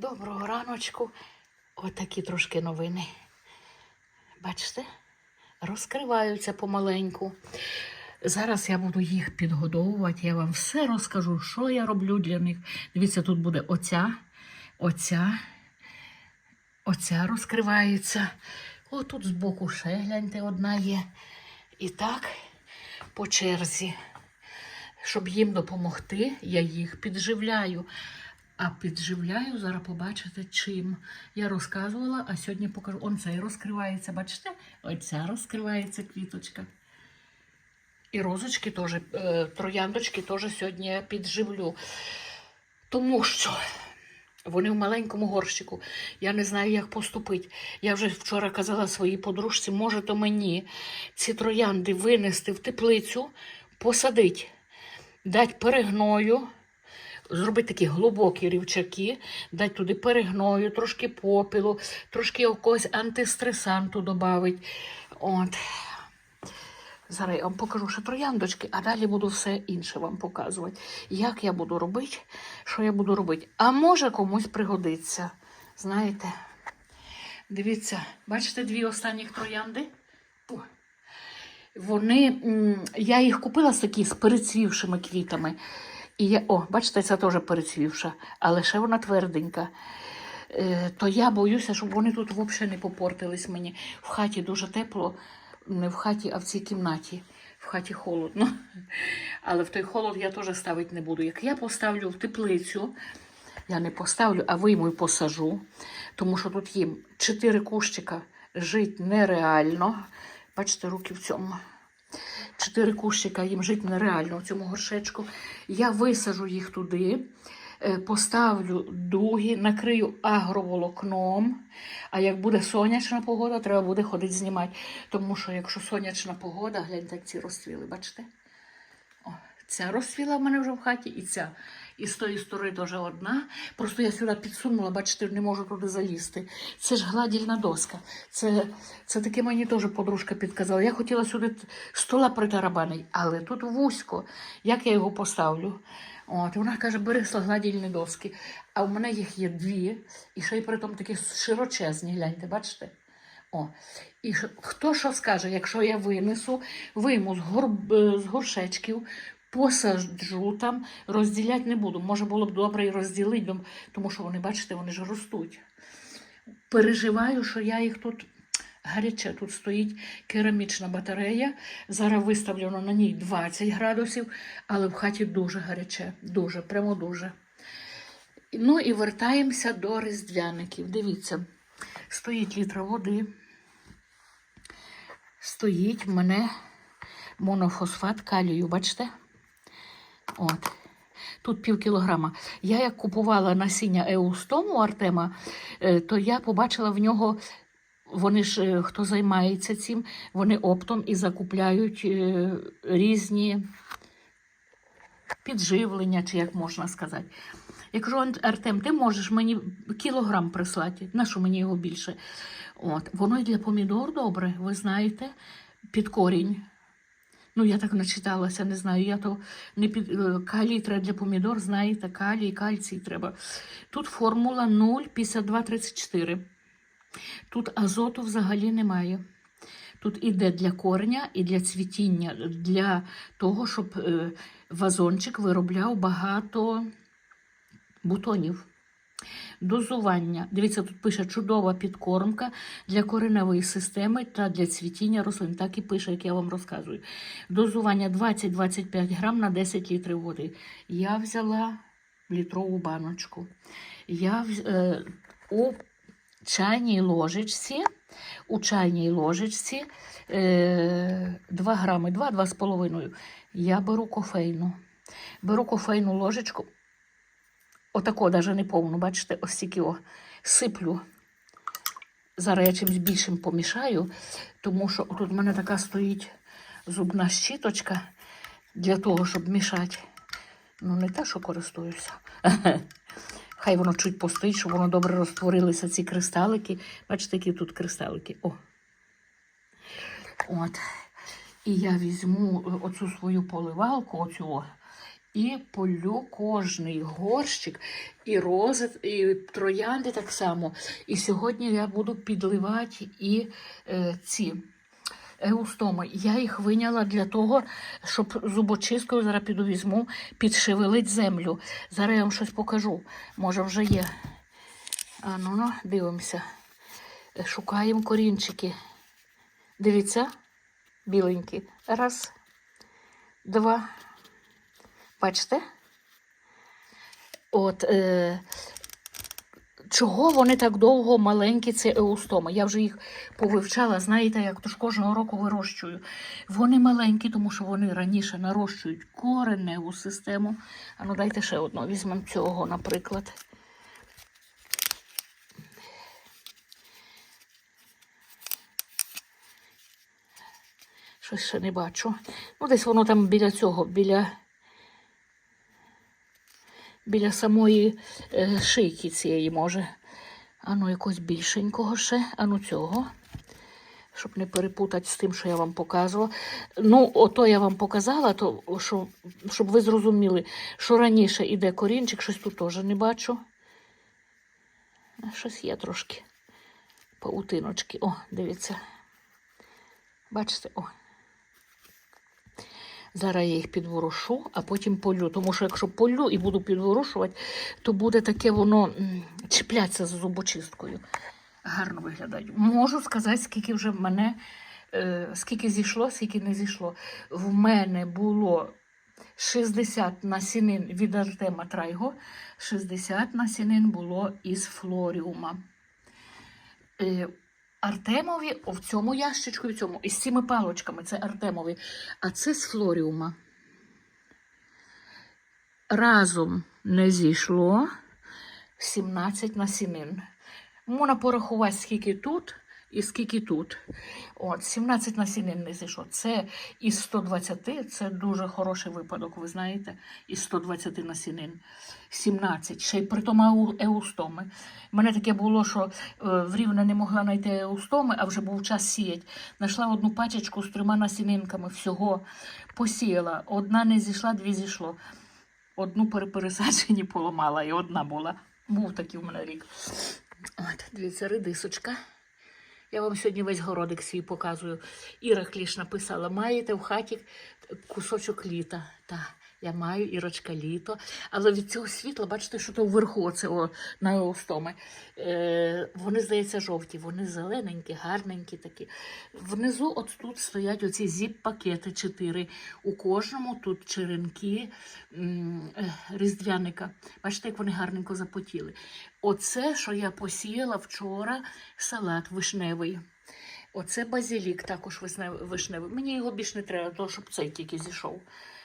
Доброго раночку. Отакі трошки новини. Бачите? Розкриваються помаленьку. Зараз я буду їх підгодовувати. Я вам все розкажу, що я роблю для них. Дивіться, тут буде оця, оця, оця розкривається. О, тут збоку ще гляньте, одна є. І так, по черзі. Щоб їм допомогти, я їх підживляю. А підживляю, зараз побачите чим. Я розказувала, а сьогодні покажу. Он цей розкривається, бачите? Оця розкривається квіточка. І розочки теж, е, трояндочки теж сьогодні підживлю. Тому що вони в маленькому горщику. Я не знаю, як поступити. Я вже вчора казала своїй подружці, може, то мені ці троянди винести в теплицю, посадити, дати перегною, зробити такі глибокі рівчаки, дати туди перегною, трошки попілу, трошки якогось антистресанту додати. От. Зараз я вам покажу ще трояндочки, а далі буду все інше вам показувати. Як я буду робити, що я буду робити. А може комусь пригодиться. Знаєте? Дивіться, бачите дві останніх троянди? Вони, я їх купила з такі з перецвівшими квітами. І я, о, бачите, це теж перецвівша, але ще вона тверденька. Е, то я боюся, щоб вони тут взагалі не попортились мені. В хаті дуже тепло, не в хаті, а в цій кімнаті. В хаті холодно. Але в той холод я теж ставити не буду. Як я поставлю в теплицю, я не поставлю, а вийму і посажу, тому що тут їм чотири кущика жити нереально. Бачите, руки в цьому. Чотири кущика їм жити нереально в цьому горшечку. Я висажу їх туди, е, поставлю дуги, накрию агроволокном. А як буде сонячна погода, треба буде ходити знімати. Тому що якщо сонячна погода, гляньте, як ці розцвіли, бачите? О, ця розцвіла в мене вже в хаті, і ця. І з тої сторони теж одна. Просто я сюди підсунула, бачите, не можу туди залізти. Це ж гладільна доска. Це, це таке мені теж подружка підказала. Я хотіла сюди стола притарабанити, але тут вузько. Як я його поставлю? От, вона каже, бери гладільні доски. А у мене їх є дві, і ще й при тому такі широчезні, гляньте, бачите? О, і хто що скаже, якщо я винесу, вийму з, гор, е, з горшечків, посаджу там, розділяти не буду. Може було б добре і розділити, тому що вони, бачите, вони ж ростуть. Переживаю, що я їх тут гаряче. Тут стоїть керамічна батарея. Зараз виставлено на ній 20 градусів, але в хаті дуже гаряче, дуже, прямо дуже. Ну і вертаємося до різдвяників. Дивіться, стоїть літра води. Стоїть в мене монофосфат калію, бачите? От. Тут пів кілограма. Я як купувала насіння еустому Артема, е, то я побачила в нього, вони ж, е, хто займається цим, вони оптом і закупляють е, різні підживлення, чи як можна сказати. Я кажу, Артем, ти можеш мені кілограм прислати, на що мені його більше? От. Воно і для помідор добре, ви знаєте, під корінь. Ну, я так начиталася, не знаю. Я то не під е, калій треба для помідор, знаєте, калій, кальцій треба. Тут формула 0,5234. Тут азоту взагалі немає. Тут іде для кореня і для цвітіння, для того, щоб е, вазончик виробляв багато бутонів. Дозування. Дивіться, тут пише чудова підкормка для кореневої системи та для цвітіння рослин. Так і пише, як я вам розказую. Дозування 20-25 грам на 10 літрів води. Я взяла літрову баночку. Я е, у чайній ложечці, у чайній ложечці е, 2 грами, 2-2,5. Я беру кофейну. Беру кофейну ложечку, отако, навіть не повну, бачите, ось тільки о, сиплю. Зараз я чимось більшим помішаю, тому що тут в мене така стоїть зубна щіточка для того, щоб мішати. Ну, не те, що користуюся. Хай воно чуть постоїть, щоб воно добре розтворилися, ці кристалики. Бачите, які тут кристалики. О. От. І я візьму оцю свою поливалку, оцю, і полю кожний горщик, і рози, і троянди так само. І сьогодні я буду підливати і е, ці еустоми. Я їх виняла для того, щоб зубочисткою зараз піду візьму, підшевелить землю. Зараз я вам щось покажу. Може, вже є. А ну, дивимося. Шукаємо корінчики. Дивіться, біленькі. Раз, два. Бачите? От, е, чого вони так довго маленькі, це еустоми? Я вже їх повивчала, знаєте, як то ж кожного року вирощую. Вони маленькі, тому що вони раніше нарощують кореневу систему. А ну дайте ще одного, візьмемо цього, наприклад. Щось ще не бачу. Ну, десь воно там біля цього, біля, біля самої е, шийки цієї може. Ану, якогось більшенького ще, ану цього. Щоб не перепутати з тим, що я вам показувала. Ну, ото я вам показала, то, що, щоб ви зрозуміли, що раніше іде корінчик, щось тут теж не бачу. Щось є трошки. Паутиночки. О, дивіться. Бачите, о. Зараз я їх підворушу, а потім полю. Тому що якщо полю і буду підворушувати, то буде таке воно чіплятися з зубочисткою. Гарно виглядає. Можу сказати, скільки вже в мене, е, скільки зійшло, скільки не зійшло. В мене було 60 насінин від Артема Трайго, 60 насінин було із флоріума. Артемові в цьому ящичку, і в цьому, із цими палочками, це Артемові, а це з флоріума. Разом не зійшло 17 насінин. Можна порахувати, скільки тут і скільки тут. От, 17 насінин не зійшло. Це із 120, це дуже хороший випадок, ви знаєте, із 120 насінин. 17, ще й при тому еустоми. У мене таке було, що е, в Рівне не могла знайти еустоми, а вже був час сіяти. Знайшла одну пачечку з трьома насінинками всього, посіяла. Одна не зійшла, дві зійшло. Одну при поламала, і одна була. Був такий у мене рік. От, дивіться, редисочка. Я вам сьогодні весь городик свій показую. Іра Кліш написала: маєте в хаті кусочок літа. Та, я маю Ірочка літо. Але від цього світла, бачите, що то вверху оце о, на еустоми. Е, вони, здається, жовті, вони зелененькі, гарненькі такі. Внизу от тут стоять оці зіп-пакети чотири. У кожному тут черенки е, різдвяника. Бачите, як вони гарненько запотіли. Оце, що я посіяла вчора, салат вишневий. Оце базилік також вишневий. Мені його більш не треба, тому щоб цей тільки зійшов.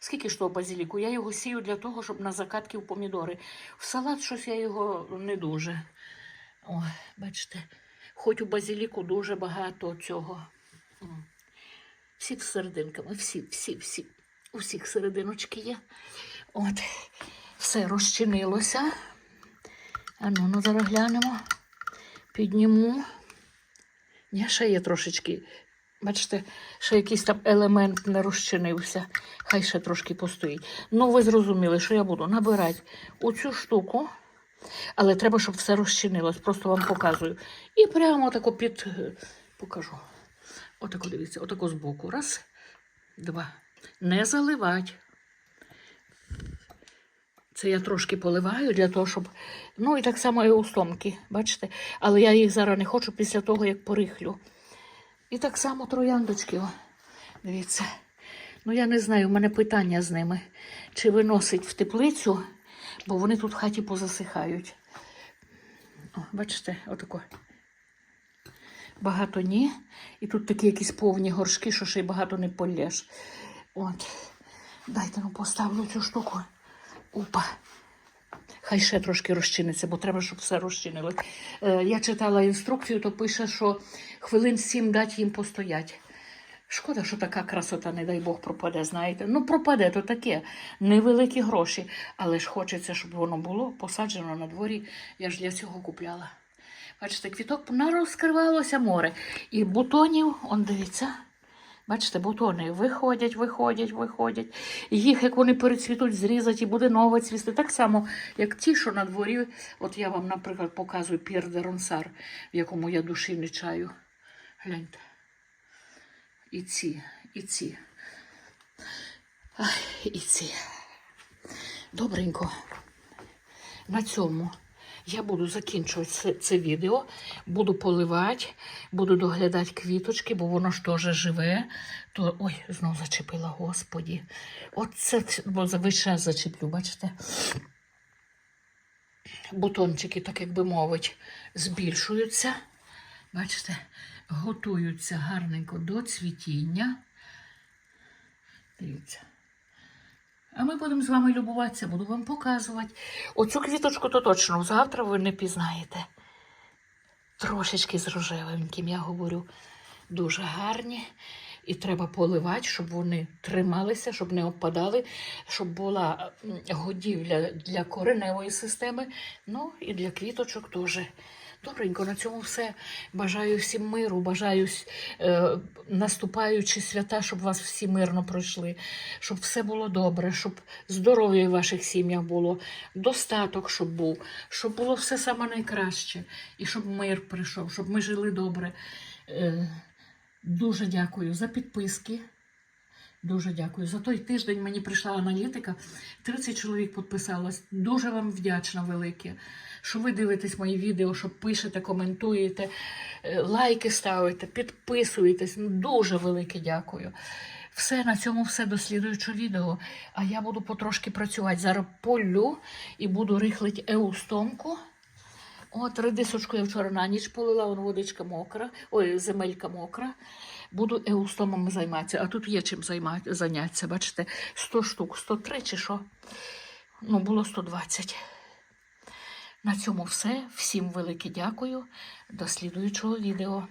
Скільки ж того базиліку? Я його сію для того, щоб на закатки в помідори. В салат щось я його не дуже. О, бачите, хоч у базиліку дуже багато цього. Всі з серединками, всі, всі, всі. У серединочки є. От, все розчинилося. А ну, ну зараз глянемо. Підніму. Ні, ще є трошечки. Бачите, ще якийсь там елемент не розчинився. Хай ще трошки постоїть. Ну, ви зрозуміли, що я буду набирати оцю штуку, але треба, щоб все розчинилось. Просто вам показую. І прямо тако під е, покажу. Отако дивіться, отако збоку. Раз, два. Не заливать. Це я трошки поливаю для того, щоб. Ну і так само і устомки, бачите? Але я їх зараз не хочу після того, як порихлю. І так само трояндочки. О, дивіться. Ну, я не знаю, у мене питання з ними. Чи виносить в теплицю, бо вони тут в хаті позасихають. О, бачите, отако. Багато ні. І тут такі якісь повні горшки, що ще й багато не полєш. От. Дайте ну поставлю цю штуку. Опа. Хай ще трошки розчиниться, бо треба, щоб все розчинилось. Е, я читала інструкцію, то пише, що хвилин сім дати їм постоять. Шкода, що така красота, не дай Бог, пропаде, знаєте. Ну, пропаде то таке, невеликі гроші. Але ж хочеться, щоб воно було посаджено на дворі. Я ж для цього купляла. Бачите, квіток розкривалося море. І бутонів, он дивіться, Бачите, бутони виходять, виходять, виходять. Їх, як вони перецвітуть, зрізать і буде нове цвісти. Так само, як ті, що на дворі. От я вам, наприклад, показую П'єр де Ронсар, в якому я душі не чаю. Гляньте. І ці, і ці. Ай, і ці. Добренько. На цьому я буду закінчувати це, відео, буду поливати, буду доглядати квіточки, бо воно ж теж живе. То... Ой, знов зачепила, господі. Оце, бо весь зачеплю, бачите? Бутончики, так як би мовить, збільшуються. Бачите, готуються гарненько до цвітіння. Дивіться. А ми будемо з вами любуватися, буду вам показувати. Оцю квіточку то точно завтра ви не пізнаєте. Трошечки з рожевеньким, я говорю, дуже гарні. І треба поливати, щоб вони трималися, щоб не опадали, щоб була годівля для кореневої системи, ну і для квіточок теж. Добренько, на цьому все. Бажаю всім миру, бажаю е, наступаючі свята, щоб вас всі мирно пройшли, щоб все було добре, щоб здоров'я в ваших сім'ях було, достаток, щоб був, щоб було все саме найкраще, і щоб мир прийшов, щоб ми жили добре. Е, дуже дякую за підписки. Дуже дякую. За той тиждень мені прийшла аналітика. 30 чоловік підписалось. Дуже вам вдячна велике, що ви дивитесь мої відео, що пишете, коментуєте, е, лайки ставите, підписуєтесь. Ну, Дуже велике дякую. Все на цьому все до слідуючого відео. А я буду потрошки працювати. Зараз полю і буду рихлити еустомку. От редисочку я вчора на ніч полила, вон водичка мокра, ой, земелька мокра. Буду еустомами займатися. А тут є чим зайнятися. Бачите, 100 штук, 103 чи що? Ну, було 120. На цьому все. Всім велике дякую. До слідуючого відео.